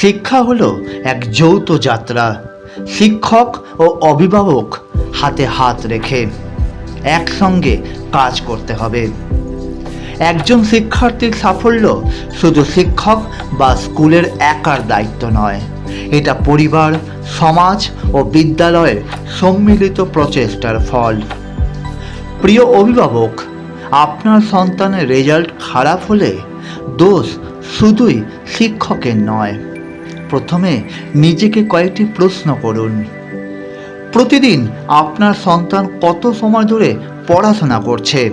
শিক্ষা হলো এক যৌথ যাত্রা। শিক্ষক ও অভিভাবক হাতে হাত রেখে একসঙ্গে কাজ করতে হবে। একজন শিক্ষার্থীর সাফল্য শুধু শিক্ষক বা স্কুলের একার দায়িত্ব নয়, এটা পরিবার, সমাজ ও বিদ্যালয়ের সম্মিলিত প্রচেষ্টার ফল। প্রিয় অভিভাবক, আপনার সন্তানের রেজাল্ট খারাপ হলে দোষ শুধুই শিক্ষকের নয়। প্রথমে নিজেকে কয়েকটি প্রশ্ন করুন। প্রতিদিন আপনার সন্তান কত সময় ধরে পড়াশোনা করছে?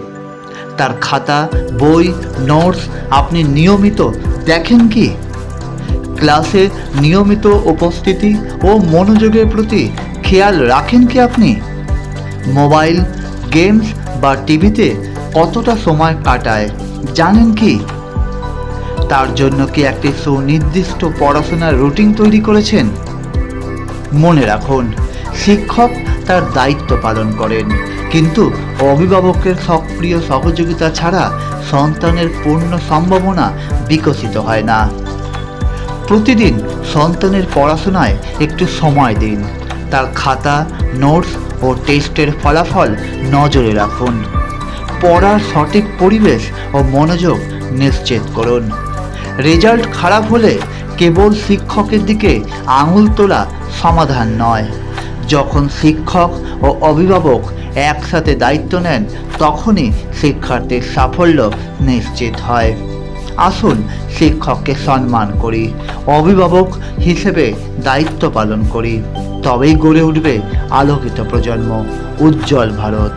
তার খাতা, বই, নোটস আপনি নিয়মিত দেখেন কি? ক্লাসে নিয়মিত উপস্থিতি ও মনোযোগের প্রতি খেয়াল রাখেন কি আপনি? মোবাইল, গেমস বা টিভিতে কতটা সময় কাটায়? জানেন কি? তার জন্য কি একটি সুনির্দিষ্ট পড়াশোনার রুটিন তৈরি করেছেন? মনে রাখুন, শিক্ষক তার দায়িত্ব পালন করেন, কিন্তু অভিভাবকের সক্রিয় সহযোগিতা ছাড়া সন্তানের পূর্ণ সম্ভাবনা বিকশিত হয় না। প্রতিদিন সন্তানের পড়াশোনায় একটু সময় দিন। তার খাতা, নোটস ও টেস্টের ফলাফল নজরে রাখুন। পড়ার সঠিক পরিবেশ ও মনোযোগ নিশ্চিত করুন। রেজাল্ট খারাপ হলে কেবল শিক্ষকের দিকে আঙুল তোলা সমাধান নয়। যখন শিক্ষক ও অভিভাবক একসাথে দায়িত্ব নেন, তখনই শিক্ষার্থীর সাফল্য নিশ্চিত হয়। আসুন শিক্ষককে সম্মান করি, অভিভাবক হিসেবে দায়িত্ব পালন করি। তবেই গড়ে উঠবে আলোকিত প্রজন্ম, উজ্জ্বল ভারত।